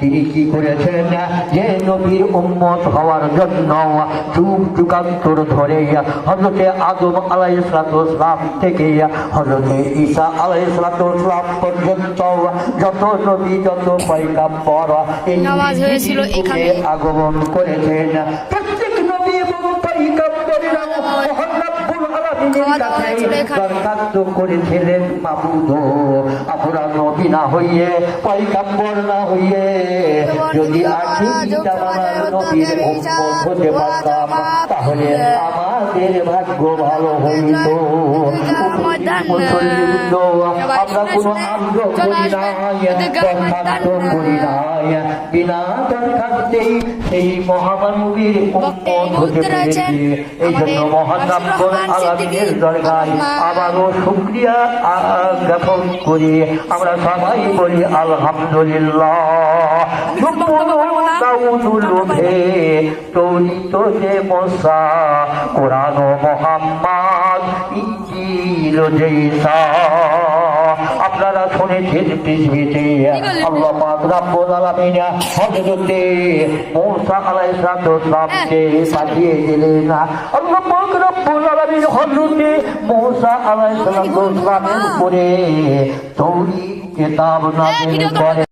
তিনি কি করেছেন? যে নবীর উম্মত হওয়ার জন্য যুগ যুগান্তর ধরে হজরতে আদম আলাইসালাম থেকে হজরতে ঈসা আলাইসালাম পর্যন্ত যত নবী যত পয়গাম্বর এই। আগমন করেছেন। প্রত্যেক নবী এবং পয়গাম্বরেরা মহান রব্বুল আলামিনের কাছে দরখাস্ত করেছিলেন মাবুদ আমরা নবী না হইয়ে না হইয়ে, যদি নবীর হতে পারতাম, তাহলে আমাদের ভাগ্য ভালো হইত। এই জন্য আবারও শুকরিয়া জ্ঞাপন করি। আমরা সবাই বলি আলহামদুলিল্লাহ। কোরআন মোহাম্মদ ইঞ্জিল জৈসা শুনেছেন পৃথিবীতে। আল্লাহ পাক রাব্বুল আলামিন হযরতে মূসা আলাইহিস সালামকে পাঠিয়ে দিলেন। আল্লাহ পাক রাব্বুল আলামিন হযরতে মূসা আলাইহিস সালামের উপরে তৌরাত কিতাব নাযিল করেন